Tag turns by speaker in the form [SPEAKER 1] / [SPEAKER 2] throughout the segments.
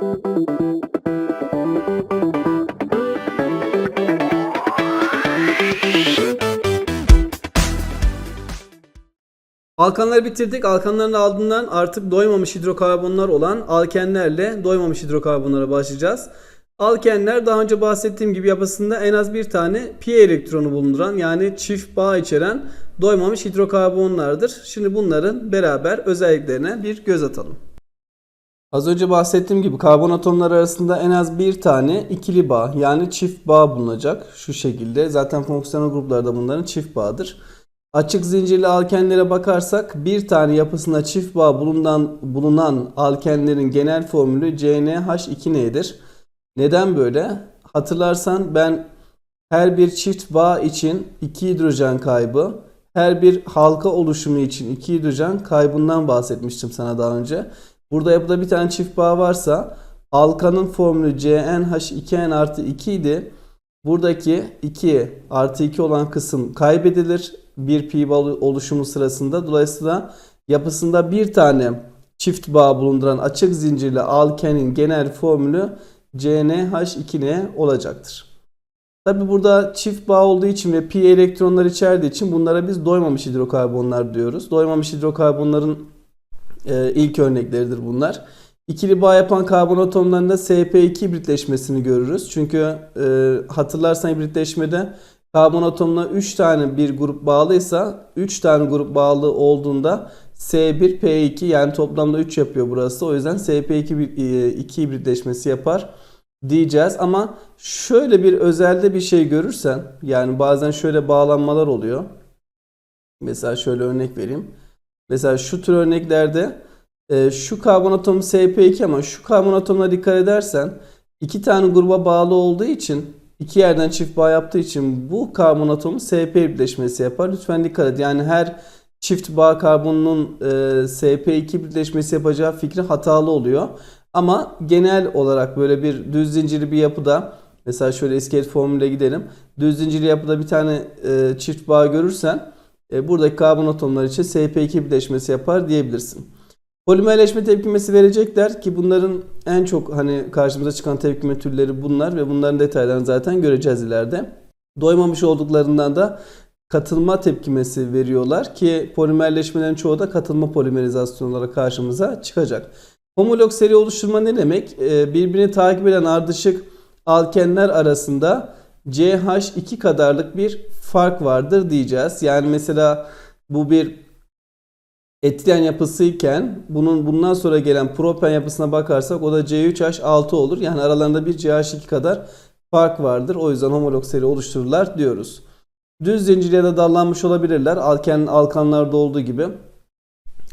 [SPEAKER 1] Alkanları bitirdik. Alkanların ardından artık doymamış hidrokarbonlar olan alkenlerle doymamış hidrokarbonlara başlayacağız. Alkenler daha önce bahsettiğim gibi yapısında en az bir tane pi elektronu bulunduran yani çift bağ içeren doymamış hidrokarbonlardır. Şimdi bunların beraber özelliklerine bir göz atalım. Az önce bahsettiğim gibi karbon atomları arasında en az bir tane ikili bağ yani çift bağ bulunacak. Şu şekilde zaten fonksiyonel gruplarda bunların çift bağdır. Açık zincirli alkenlere bakarsak bir tane yapısında çift bağ bulunan, bulunan alkenlerin genel formülü CnH2n'dir. Neden böyle? Hatırlarsan ben her bir çift bağ için 2 hidrojen kaybı, her bir halka oluşumu için 2 hidrojen kaybından bahsetmiştim sana daha önce. Burada yapıda bir tane çift bağ varsa halkanın formülü CnH2n artı 2 idi. Buradaki 2 artı 2 olan kısım kaybedilir bir pi bağ oluşumu sırasında. Dolayısıyla yapısında bir tane çift bağ bulunduran açık zincirli alkenin genel formülü CnH2n olacaktır. Tabi burada çift bağ olduğu için ve pi elektronlar içerdiği için bunlara biz doymamış hidrokarbonlar diyoruz. Doymamış hidrokarbonların e, ilk örnekleridir bunlar. İkili bağ yapan karbon atomlarında sp2 hibritleşmesini görürüz. Çünkü e, hatırlarsan hibritleşmede karbon atomuna 3 tane bir grup bağlıysa 3 tane grup bağlı olduğunda S1 P2 yani toplamda 3 yapıyor burası. O yüzden SP2 2 hibritleşmesi yapar diyeceğiz ama şöyle bir özelde bir şey görürsen yani bazen şöyle bağlanmalar oluyor. Mesela şöyle örnek vereyim. Mesela şu tür örneklerde e, şu karbon atomu SP2 ama şu karbon atomuna dikkat edersen iki tane gruba bağlı olduğu için iki yerden çift bağ yaptığı için bu karbon atomu SP birleşmesi yapar. Lütfen dikkat et. Yani her çift bağ karbonunun e, SP2 birleşmesi yapacağı fikri hatalı oluyor. Ama genel olarak böyle bir düz zincirli bir yapıda mesela şöyle iskelet formüle gidelim. Düz zincirli yapıda bir tane e, çift bağ görürsen e, buradaki karbon atomları için SP2 birleşmesi yapar diyebilirsin. Polimerleşme tepkimesi verecekler ki bunların en çok hani karşımıza çıkan tepkime türleri bunlar ve bunların detaylarını zaten göreceğiz ileride. Doymamış olduklarından da katılma tepkimesi veriyorlar ki polimerleşmelerin çoğu da katılma polimerizasyonu olarak karşımıza çıkacak. Homolog seri oluşturma ne demek? Ee, birbirini takip eden ardışık alkenler arasında CH2 kadarlık bir fark vardır diyeceğiz. Yani mesela bu bir etilen yapısı iken bunun bundan sonra gelen propen yapısına bakarsak o da C3H6 olur. Yani aralarında bir CH2 kadar fark vardır. O yüzden homolog seri oluştururlar diyoruz. Düz zincir ya da dallanmış olabilirler. Alken alkanlarda olduğu gibi.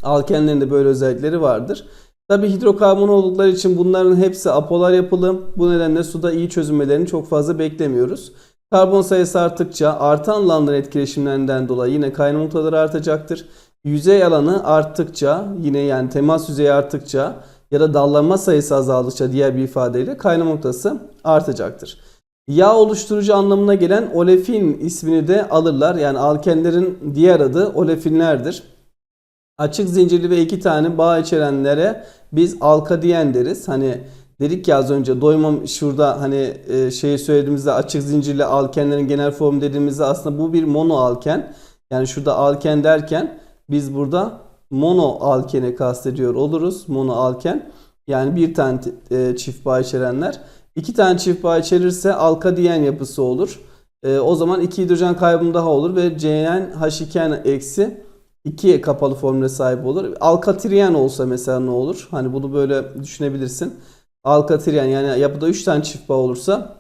[SPEAKER 1] Alkenlerin de böyle özellikleri vardır. Tabi hidrokarbon oldukları için bunların hepsi apolar yapılı. Bu nedenle suda iyi çözünmelerini çok fazla beklemiyoruz. Karbon sayısı arttıkça artan Lambda etkileşimlerinden dolayı yine kaynama noktaları artacaktır. Yüzey alanı arttıkça yine yani temas yüzeyi arttıkça ya da dallanma sayısı azaldıkça diğer bir ifadeyle kaynama noktası artacaktır. Yağ oluşturucu anlamına gelen olefin ismini de alırlar. Yani alkenlerin diğer adı olefinlerdir. Açık zincirli ve iki tane bağ içerenlere biz alkadiyen deriz. Hani dedik ya az önce doymam şurada hani e, şeyi söylediğimizde açık zincirli alkenlerin genel formu dediğimizde aslında bu bir mono alken. Yani şurada alken derken biz burada mono alkeni kastediyor oluruz. Mono alken. Yani bir tane e, çift bağ içerenler. iki tane çift bağ içerirse alkadiyen yapısı olur. E, o zaman iki hidrojen kaybım daha olur ve CnH2n eksi 2'ye kapalı formüle sahip olur. Alkatriyen olsa mesela ne olur? Hani bunu böyle düşünebilirsin. Alkatriyen yani yapıda 3 tane çift bağ olursa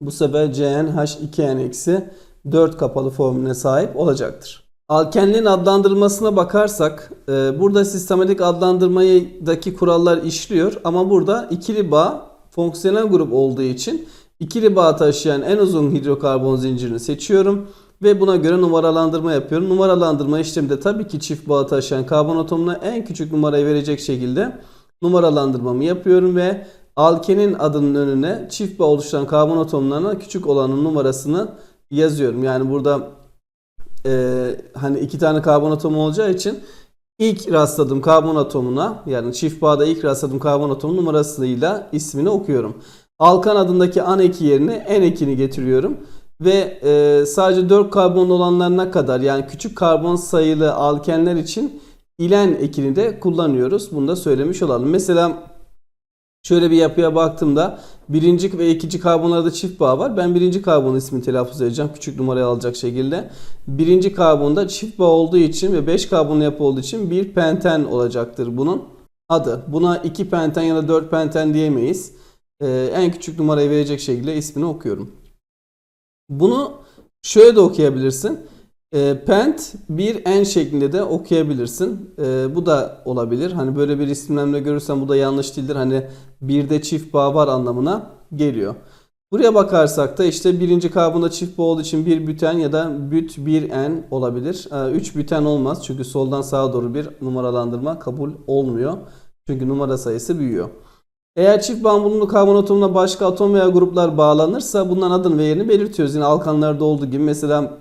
[SPEAKER 1] bu sefer CnH2n eksi 4 kapalı formüle sahip olacaktır. Alkenlerin adlandırılmasına bakarsak e, burada sistematik adlandırmadaki kurallar işliyor ama burada ikili bağ fonksiyonel grup olduğu için ikili bağ taşıyan en uzun hidrokarbon zincirini seçiyorum ve buna göre numaralandırma yapıyorum. Numaralandırma işleminde tabii ki çift bağ taşıyan karbon atomuna en küçük numarayı verecek şekilde numaralandırmamı yapıyorum ve alkenin adının önüne çift bağ oluşturan karbon atomlarına küçük olanın numarasını yazıyorum. Yani burada e, hani iki tane karbon atomu olacağı için ilk rastladığım karbon atomuna yani çift bağda ilk rastladığım karbon atomu numarasıyla ismini okuyorum. Alkan adındaki an eki yerine en ekini getiriyorum. Ve e, sadece 4 karbon olanlarına kadar yani küçük karbon sayılı alkenler için ilen ekini de kullanıyoruz. Bunu da söylemiş olalım. Mesela şöyle bir yapıya baktığımda birinci ve ikinci karbonlarda çift bağ var. Ben birinci karbon ismini telaffuz edeceğim küçük numarayı alacak şekilde. Birinci karbonda çift bağ olduğu için ve 5 karbonlu yapı olduğu için bir penten olacaktır bunun adı. Buna 2 penten ya da 4 penten diyemeyiz. Ee, en küçük numarayı verecek şekilde ismini okuyorum. Bunu şöyle de okuyabilirsin. E, pent bir en şeklinde de okuyabilirsin. E, bu da olabilir. Hani böyle bir isimlenme görürsen bu da yanlış değildir. Hani bir de çift bağ var anlamına geliyor. Buraya bakarsak da işte birinci karbonda çift bağ olduğu için bir büten ya da büt bir en olabilir. E, üç büten olmaz çünkü soldan sağa doğru bir numaralandırma kabul olmuyor. Çünkü numara sayısı büyüyor. Eğer çift bağ bulunduğu karbon atomuna başka atom veya gruplar bağlanırsa bunların adını ve yerini belirtiyoruz. Yine alkanlarda olduğu gibi mesela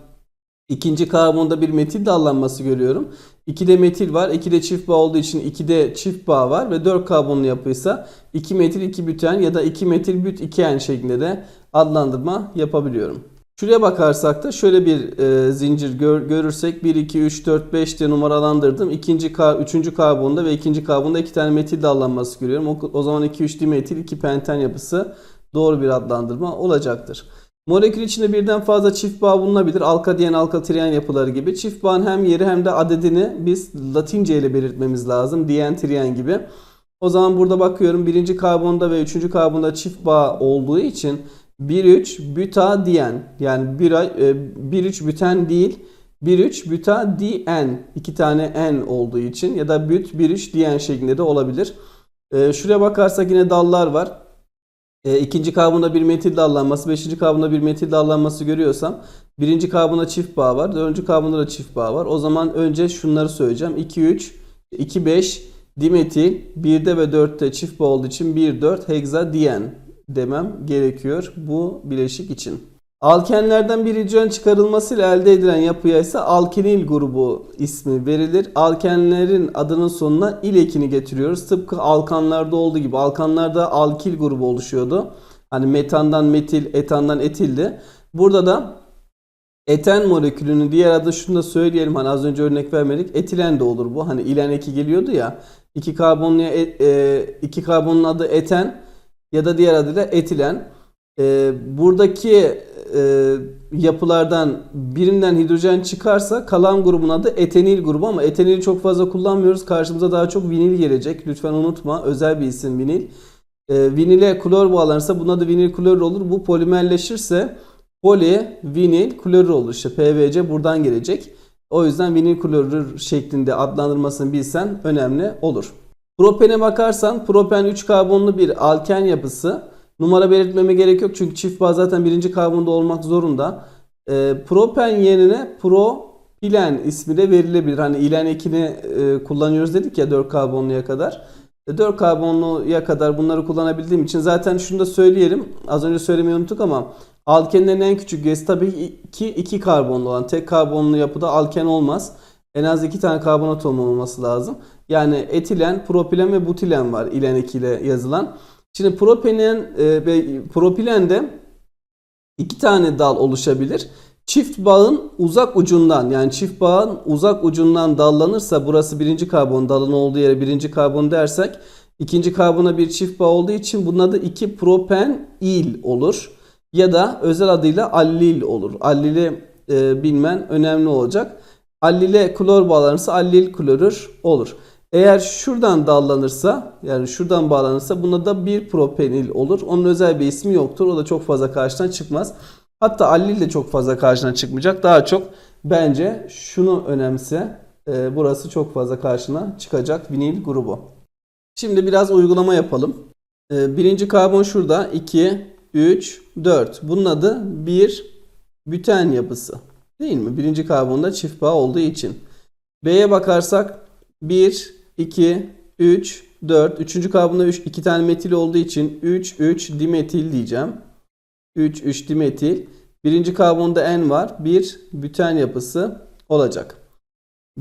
[SPEAKER 1] ikinci karbonda bir metil dallanması görüyorum. 2'de metil var. 2'de çift bağ olduğu için 2'de çift bağ var ve 4 karbonlu yapıysa 2 metil 2 büten ya da 2 metil büt 2 en şeklinde de adlandırma yapabiliyorum. Şuraya bakarsak da şöyle bir e, zincir gör, görürsek 1, 2, 3, 4, 5 diye numaralandırdım. İkinci, kar, üçüncü karbonda ve ikinci karbonda iki tane metil dallanması görüyorum. O, o zaman 2, 3 dimetil, 2 penten yapısı doğru bir adlandırma olacaktır. Molekül içinde birden fazla çift bağ bulunabilir. Alkadiyen, alkatriyen yapıları gibi. Çift bağın hem yeri hem de adedini biz Latince ile belirtmemiz lazım. Diyen, triyen gibi. O zaman burada bakıyorum birinci karbonda ve üçüncü karbonda çift bağ olduğu için 1,3 büta diyen yani 1,3 büten değil 1,3 büta dien iki tane n olduğu için ya da büt 1,3 diyen şeklinde de olabilir. Ee, şuraya bakarsak yine dallar var. E, ikinci karbonda bir metil dallanması, beşinci karbonda bir metil dallanması görüyorsam birinci karbonda çift bağ var, dördüncü karbonda da çift bağ var. O zaman önce şunları söyleyeceğim. 2, 3, 2, 5 dimetil, 1'de ve 4'te çift bağ olduğu için 1, 4 hexadiyen demem gerekiyor bu bileşik için. Alkenlerden bir hidrojen çıkarılmasıyla elde edilen yapıya ise alkenil grubu ismi verilir. Alkenlerin adının sonuna il ekini getiriyoruz. Tıpkı alkanlarda olduğu gibi. Alkanlarda alkil grubu oluşuyordu. Hani metandan metil, etandan etildi. Burada da eten molekülünün diğer adı şunu da söyleyelim. Hani az önce örnek vermedik. Etilen de olur bu. Hani ilen eki geliyordu ya. İki karbonluya e, iki karbonun adı eten ya da diğer adıyla etilen. E, buradaki e, yapılardan birinden hidrojen çıkarsa kalan grubun adı etenil grubu ama etenili çok fazla kullanmıyoruz. Karşımıza daha çok vinil gelecek. Lütfen unutma. Özel bir isim vinil. E, vinile klor bağlanırsa buna da vinil klorür olur. Bu polimerleşirse poli vinil klorür olur. İşte PVC buradan gelecek. O yüzden vinil klorür şeklinde adlandırmasını bilsen önemli olur. Propene bakarsan propen 3 karbonlu bir alken yapısı. Numara belirtmeme gerek yok çünkü çift bağ zaten birinci karbonda olmak zorunda. E, propen yerine propilen ismi de verilebilir. Hani ilen ekini e, kullanıyoruz dedik ya 4 karbonluya kadar. E, 4 karbonluya kadar bunları kullanabildiğim için zaten şunu da söyleyelim. Az önce söylemeyi unuttuk ama alkenlerin en küçük üyesi tabii ki 2 karbonlu olan tek karbonlu yapıda alken olmaz. En az 2 tane karbon atomu olması lazım. Yani etilen, propilen ve butilen var ilen ekiyle yazılan. Şimdi propenin e, ve propilende iki tane dal oluşabilir. Çift bağın uzak ucundan yani çift bağın uzak ucundan dallanırsa burası birinci karbon dalın olduğu yere birinci karbon dersek ikinci karbona bir çift bağ olduğu için bunun adı 2 propen il olur. Ya da özel adıyla allil olur. Allili e, bilmen önemli olacak. Allile klor bağlanırsa allil klorür olur. Eğer şuradan dallanırsa yani şuradan bağlanırsa buna da bir propenil olur. Onun özel bir ismi yoktur. O da çok fazla karşına çıkmaz. Hatta allil de çok fazla karşına çıkmayacak. Daha çok bence şunu önemse. E, burası çok fazla karşına çıkacak vinil grubu. Şimdi biraz uygulama yapalım. E, birinci karbon şurada. 2, 3, 4. Bunun adı bir büten yapısı. Değil mi? Birinci karbonda çift bağ olduğu için. B'ye bakarsak 1, 2, 3, 4. Üçüncü karbonda 3, 2 tane metil olduğu için 3, 3 dimetil diyeceğim. 3, 3 dimetil. Birinci karbonda N var. Bir büten yapısı olacak.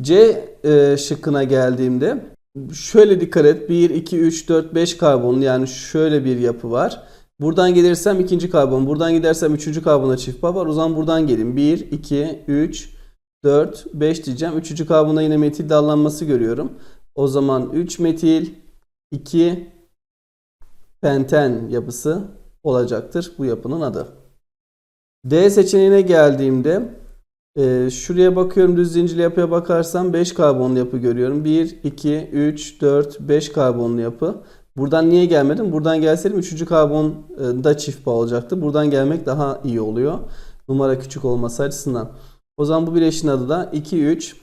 [SPEAKER 1] C e, şıkkına geldiğimde şöyle dikkat et. 1, 2, 3, 4, 5 karbon yani şöyle bir yapı var. Buradan gelirsem ikinci karbon, buradan gidersem üçüncü karbona çift bağ var. O zaman buradan gelin. 1, 2, 3, 4, 5 diyeceğim. Üçüncü karbona yine metil dallanması görüyorum. O zaman 3 metil, 2 penten yapısı olacaktır bu yapının adı. D seçeneğine geldiğimde e, şuraya bakıyorum düz zincirli yapıya bakarsam 5 karbonlu yapı görüyorum. 1, 2, 3, 4, 5 karbonlu yapı. Buradan niye gelmedim? Buradan gelseydim 3. karbon e, da çift bağ olacaktı. Buradan gelmek daha iyi oluyor. Numara küçük olması açısından. O zaman bu bileşiğin adı da 2, 3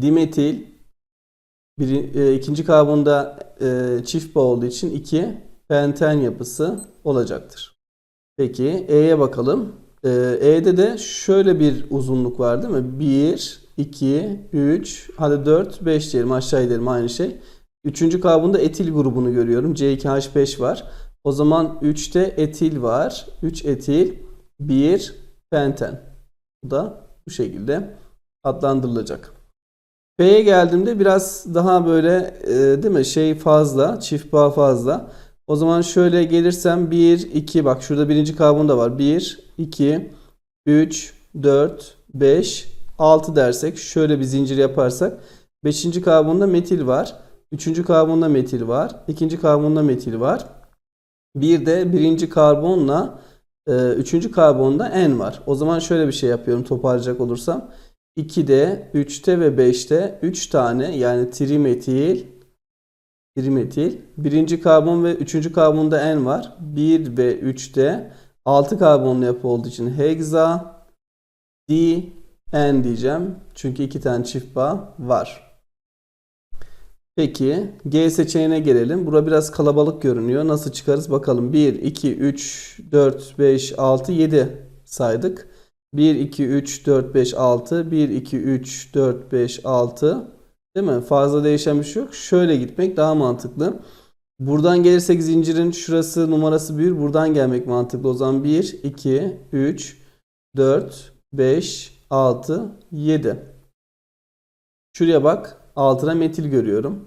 [SPEAKER 1] dimetil bir, e, ikinci karbonda e, çift bağ olduğu için 2 penten yapısı olacaktır. Peki E'ye bakalım. Ee, E'de de şöyle bir uzunluk var değil mi? 1, 2, 3, hadi 4, 5 diyelim aşağı inelim aynı şey. Üçüncü karbonda etil grubunu görüyorum. C2H5 var. O zaman 3'te etil var. 3 etil, 1 penten. Bu da bu şekilde adlandırılacak. P'ye geldiğimde biraz daha böyle e, değil mi şey fazla, çift bağ fazla. O zaman şöyle gelirsem 1, 2 bak şurada birinci karbon da var. 1, 2, 3, 4, 5, 6 dersek şöyle bir zincir yaparsak 5. karbonda metil var. 3. karbonda metil var. 2. karbonda metil var. Bir de birinci karbonla 3. karbonda N var. O zaman şöyle bir şey yapıyorum toparlayacak olursam. 2'de, 3'te ve 5'te 3 tane yani trimetil trimetil. Birinci karbon ve üçüncü karbonda N var. 1 ve 3'te 6 karbonlu yapı olduğu için heksa D N diyeceğim. Çünkü iki tane çift bağ var. Peki G seçeneğine gelelim. Bura biraz kalabalık görünüyor. Nasıl çıkarız bakalım. 1, 2, 3, 4, 5, 6, 7 saydık. 1, 2, 3, 4, 5, 6. 1, 2, 3, 4, 5, 6. Değil mi? Fazla değişen bir şey yok. Şöyle gitmek daha mantıklı. Buradan gelirsek zincirin şurası numarası büyür. Buradan gelmek mantıklı. O zaman 1, 2, 3, 4, 5, 6, 7. Şuraya bak. Altına metil görüyorum.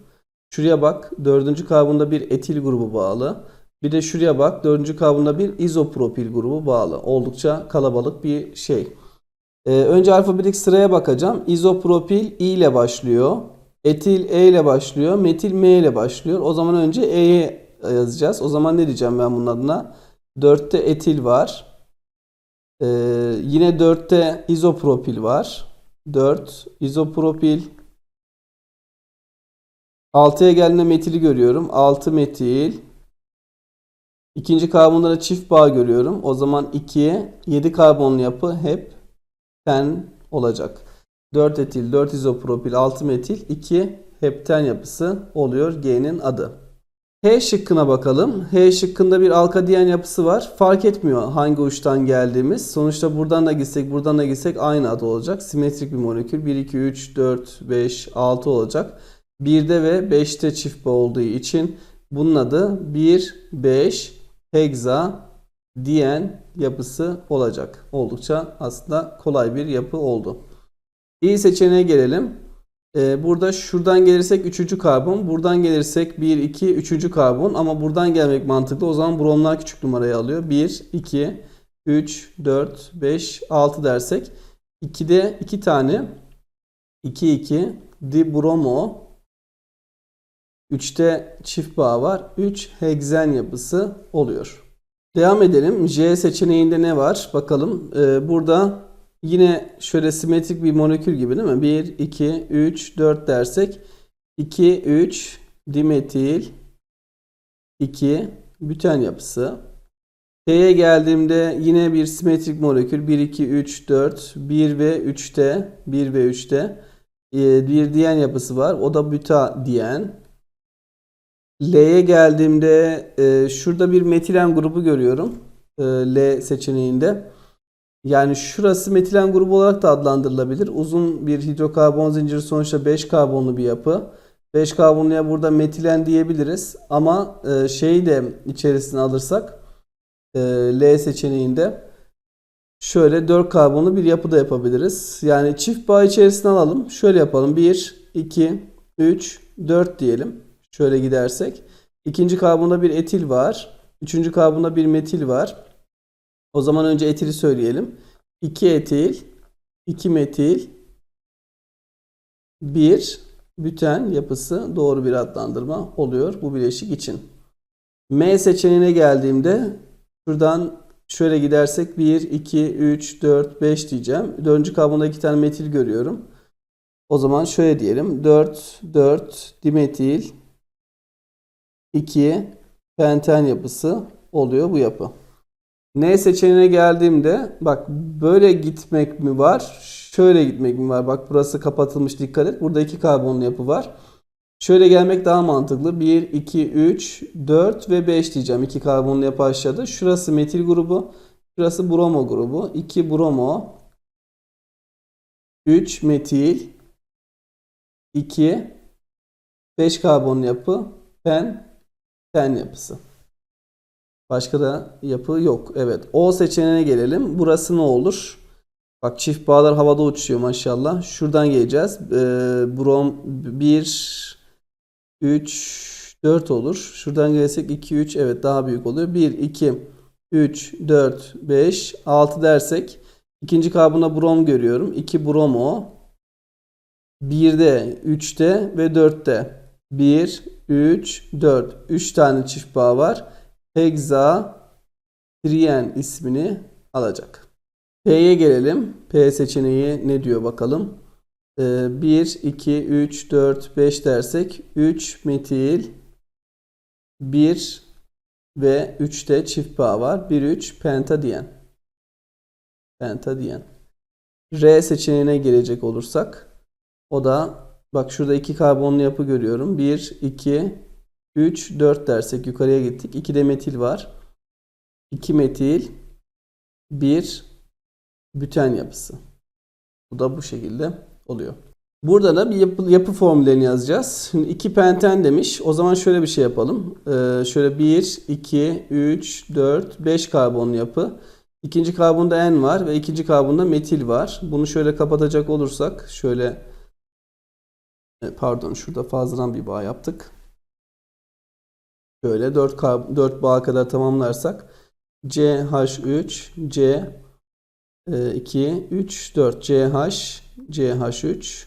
[SPEAKER 1] Şuraya bak. Dördüncü karbonda bir etil grubu bağlı. Bir de şuraya bak. Dördüncü karbonda bir izopropil grubu bağlı. Oldukça kalabalık bir şey. Ee, önce alfabetik sıraya bakacağım. İzopropil I ile başlıyor. Etil E ile başlıyor. Metil M ile başlıyor. O zaman önce E'ye yazacağız. O zaman ne diyeceğim ben bunun adına? 4'te etil var. Ee, yine 4'te izopropil var. 4 izopropil. 6'ya geldiğinde metili görüyorum. 6 metil. İkinci karbonlara çift bağ görüyorum. O zaman 2'ye 7 karbonlu yapı hep pen olacak. 4 etil, 4 izopropil, 6 metil, 2 hepten yapısı oluyor G'nin adı. H şıkkına bakalım. H şıkkında bir alkadiyen yapısı var. Fark etmiyor hangi uçtan geldiğimiz. Sonuçta buradan da gitsek, buradan da gitsek aynı adı olacak. Simetrik bir molekül. 1, 2, 3, 4, 5, 6 olacak. 1'de ve 5'te çift bağ olduğu için bunun adı 1, 5, heksa diyen yapısı olacak. Oldukça aslında kolay bir yapı oldu. İyi seçeneğe gelelim. Ee, burada şuradan gelirsek 3. karbon. Buradan gelirsek 1, 2, 3. karbon. Ama buradan gelmek mantıklı. O zaman bromlar küçük numarayı alıyor. 1, 2, 3, 4, 5, 6 dersek. 2'de 2 tane 2, 2 dibromo 3'te çift bağ var. 3 heksen yapısı oluyor. Devam edelim. J seçeneğinde ne var? Bakalım. Ee, burada yine şöyle simetrik bir molekül gibi değil mi? 1, 2, 3, 4 dersek 2, 3 dimetil 2 büten yapısı. T'ye geldiğimde yine bir simetrik molekül 1, 2, 3, 4, 1 ve 3'te 1 ve 3'te e, bir diyen yapısı var. O da büta diyen. L'ye geldiğimde e, şurada bir metilen grubu görüyorum. E, L seçeneğinde. Yani şurası metilen grubu olarak da adlandırılabilir. Uzun bir hidrokarbon zinciri sonuçta 5 karbonlu bir yapı. 5 karbonluya burada metilen diyebiliriz. Ama e, şeyi de içerisine alırsak e, L seçeneğinde Şöyle 4 karbonlu bir yapı da yapabiliriz. Yani çift bağ içerisine alalım. Şöyle yapalım. 1, 2, 3, 4 diyelim. Şöyle gidersek. İkinci karbonda bir etil var. Üçüncü karbonda bir metil var. O zaman önce etili söyleyelim. 2 etil, 2 metil, 1 büten yapısı doğru bir adlandırma oluyor bu bileşik için. M seçeneğine geldiğimde şuradan şöyle gidersek 1, 2, 3, 4, 5 diyeceğim. Dördüncü karbonda iki tane metil görüyorum. O zaman şöyle diyelim. 4, 4 dimetil 2 penten yapısı oluyor bu yapı. N seçeneğine geldiğimde bak böyle gitmek mi var? Şöyle gitmek mi var? Bak burası kapatılmış dikkat et. Burada iki karbonlu yapı var. Şöyle gelmek daha mantıklı. 1, 2, 3, 4 ve 5 diyeceğim. İki karbonlu yapı aşağıda. Şurası metil grubu. Şurası bromo grubu. 2 bromo. 3 metil. 2 5 karbonlu yapı. Pen. Pen yapısı. Başka da yapı yok. Evet. O seçeneğine gelelim. Burası ne olur? Bak çift bağlar havada uçuyor maşallah. Şuradan geleceğiz. Ee, brom 1 3 4 olur. Şuradan gelsek 2 3 evet daha büyük oluyor. 1 2 3 4 5 6 dersek ikinci karbona brom görüyorum. 2 bromo 1'de 3'te ve 4'te 1 3 4 3 tane çift bağ var. Hexatrien ismini alacak. P'ye gelelim. P seçeneği ne diyor bakalım. Ee, 1, 2, 3, 4, 5 dersek 3 metil 1 ve 3'te çift bağ var. 1, 3 pentadiyen. Pentadiyen. R seçeneğine gelecek olursak o da bak şurada iki karbonlu yapı görüyorum. 1, 2, 3, 4 dersek yukarıya gittik. 2 de metil var. 2 metil 1 büten yapısı. Bu da bu şekilde oluyor. Burada da bir yapı, yapı formüllerini yazacağız. Şimdi 2 penten demiş. O zaman şöyle bir şey yapalım. Ee, şöyle 1, 2, 3, 4, 5 karbonlu yapı. İkinci karbonda N var ve ikinci karbonda metil var. Bunu şöyle kapatacak olursak şöyle pardon şurada fazladan bir bağ yaptık. Şöyle 4, 4 bağ kadar tamamlarsak CH3, C 2, 3, 4 CH, CH3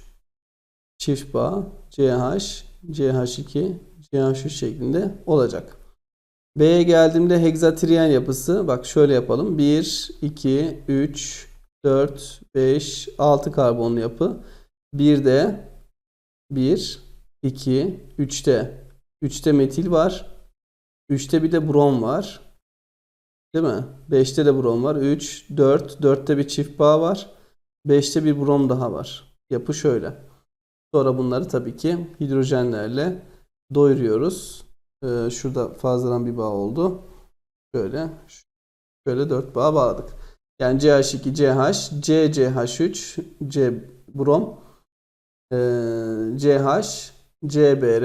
[SPEAKER 1] çift bağ CH, CH2, CH3 şeklinde olacak. B'ye geldiğimde hegzatrien yapısı bak şöyle yapalım. 1, 2, 3, 4, 5, 6 karbonlu yapı. 1'de 1, 2, 3'te 3'te metil var. 3'te bir de brom var. Değil mi? 5'te de brom var. 3, 4, 4'te bir çift bağ var. 5'te bir brom daha var. Yapı şöyle. Sonra bunları tabii ki hidrojenlerle doyuruyoruz. Ee, şurada fazladan bir bağ oldu. Şöyle şöyle 4 bağ bağladık. Yani CH2, CH, CCH3, C brom, CH, CBr,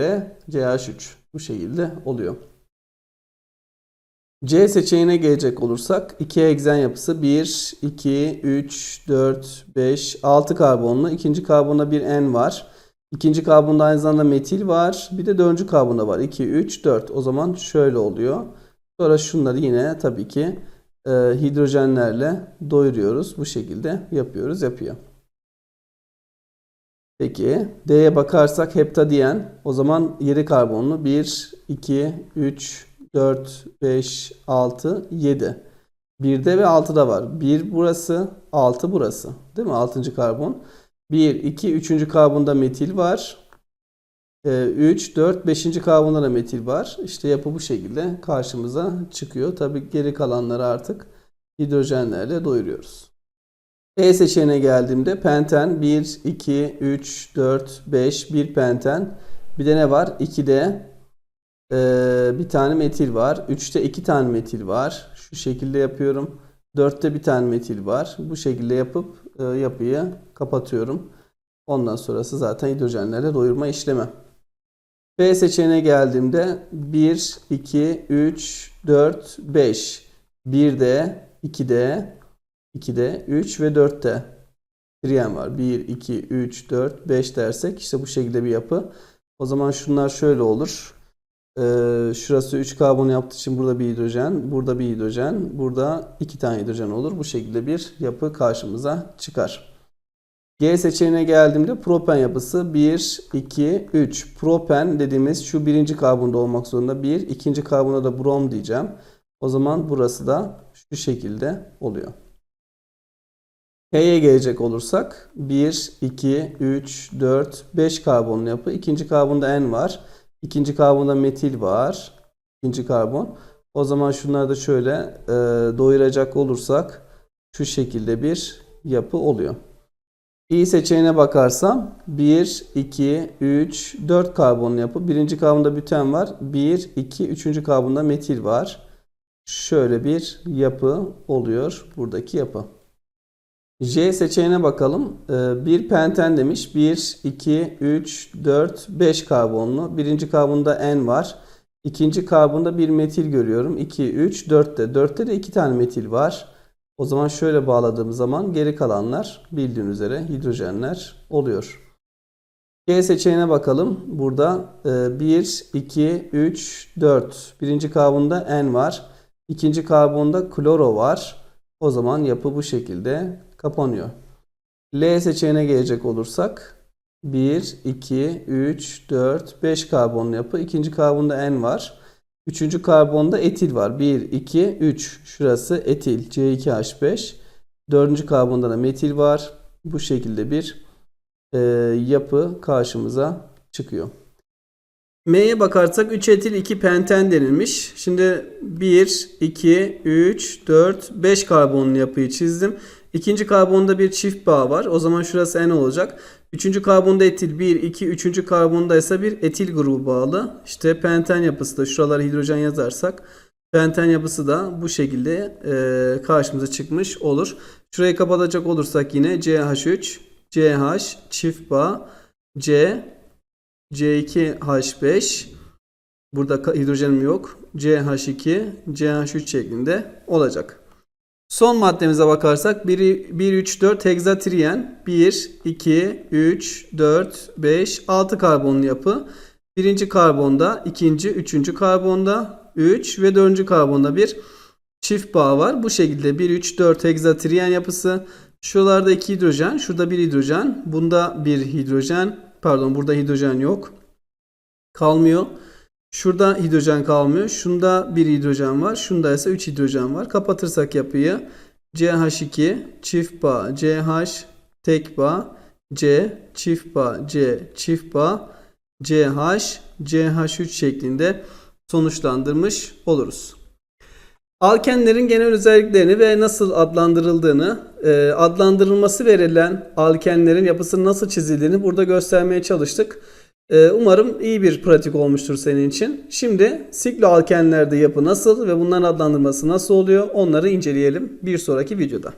[SPEAKER 1] CH3 bu şekilde oluyor. C seçeneğine gelecek olursak 2 hegzen yapısı 1, 2, 3, 4, 5, 6 karbonlu. İkinci karbonda bir N var. İkinci karbonda aynı zamanda metil var. Bir de dördüncü karbonda var. 2, 3, 4. O zaman şöyle oluyor. Sonra şunları yine tabii ki e, hidrojenlerle doyuruyoruz. Bu şekilde yapıyoruz, yapıyor. Peki D'ye bakarsak heptadiyen o zaman 7 karbonlu 1, 2, 3, 4, 5, 6, 7. 1'de ve 6'da var. 1 burası, 6 burası. Değil mi? 6. karbon. 1, 2, 3. karbonda metil var. 3, 4, 5. karbonda da metil var. İşte yapı bu şekilde karşımıza çıkıyor. Tabii geri kalanları artık hidrojenlerle doyuruyoruz. E seçeneğine geldiğimde penten 1, 2, 3, 4, 5, 1 penten. Bir de ne var? 2'de ee, bir tane metil var. 3'te 2 tane metil var. Şu şekilde yapıyorum. 4'te bir tane metil var. Bu şekilde yapıp e, yapıyı kapatıyorum. Ondan sonrası zaten hidrojenlerle doyurma işlemi. B seçeneğine geldiğimde 1, 2, 3, 4, 5. 1'de, 2'de, 2'de 3 ve 4'te triyen var. 1, 2, 3, 4, 5 dersek işte bu şekilde bir yapı. O zaman şunlar şöyle olur. Ee, şurası 3 karbon yaptığı için burada bir hidrojen, burada bir hidrojen, burada 2 tane hidrojen olur. Bu şekilde bir yapı karşımıza çıkar. G seçeneğine geldiğimde propen yapısı 1, 2, 3. Propen dediğimiz şu birinci karbonda olmak zorunda. 1, ikinci karbona da brom diyeceğim. O zaman burası da şu şekilde oluyor. E'ye gelecek olursak 1, 2, 3, 4, 5 karbonlu yapı. İkinci karbonda N var. İkinci karbonda metil var. İkinci karbon. O zaman şunları da şöyle e, doyuracak olursak şu şekilde bir yapı oluyor. İ seçeneğine bakarsam 1, 2, 3, 4 karbonlu yapı. Birinci karbonda büten var. 1, 2, üçüncü karbonda metil var. Şöyle bir yapı oluyor buradaki yapı. J seçeneğine bakalım. Ee, Bir penten demiş. 1, 2, 3, 4, 5 karbonlu. Birinci karbonda N var. İkinci karbonda bir metil görüyorum. 2, 3, 4'te. 4'te de 2 tane metil var. O zaman şöyle bağladığım zaman geri kalanlar bildiğin üzere hidrojenler oluyor. G seçeneğine bakalım. Burada 1, 2, 3, 4. Birinci karbonda N var. İkinci karbonda kloro var. O zaman yapı bu şekilde kapanıyor. L seçeneğine gelecek olursak 1, 2, 3, 4, 5 karbonlu yapı. İkinci karbonda N var. Üçüncü karbonda etil var. 1, 2, 3. Şurası etil C2H5. Dördüncü karbonda da metil var. Bu şekilde bir e, yapı karşımıza çıkıyor. M'ye bakarsak 3 etil 2 penten denilmiş. Şimdi 1, 2, 3, 4, 5 karbonlu yapıyı çizdim. İkinci karbonda bir çift bağ var. O zaman şurası N olacak. Üçüncü karbonda etil 1, 2, üçüncü karbonda ise bir etil grubu bağlı. İşte penten yapısı da şuralara hidrojen yazarsak penten yapısı da bu şekilde e, karşımıza çıkmış olur. Şurayı kapatacak olursak yine CH3, CH, çift bağ, C, C2H5 burada hidrojenim yok. CH2, CH3 şeklinde olacak. Son maddemize bakarsak 1, 1 3, 4 hegzatriyen 1, 2, 3, 4, 5, 6 karbonlu yapı. Birinci karbonda, ikinci, üçüncü karbonda, 3 ve dördüncü karbonda bir çift bağ var. Bu şekilde 1, 3, 4 hegzatriyen yapısı. Şuralarda 2 hidrojen, şurada bir hidrojen, bunda bir hidrojen, pardon burada hidrojen yok. Kalmıyor. Şurada hidrojen kalmıyor. Şunda bir hidrojen var. Şunda ise 3 hidrojen var. Kapatırsak yapıyı CH2 çift bağ CH tek bağ C çift bağ C çift bağ CH CH3 şeklinde sonuçlandırmış oluruz. Alkenlerin genel özelliklerini ve nasıl adlandırıldığını, e, adlandırılması verilen alkenlerin yapısının nasıl çizildiğini burada göstermeye çalıştık. E, Umarım iyi bir pratik olmuştur senin için. Şimdi sikloalkenlerde yapı nasıl ve bunların adlandırması nasıl oluyor onları inceleyelim bir sonraki videoda.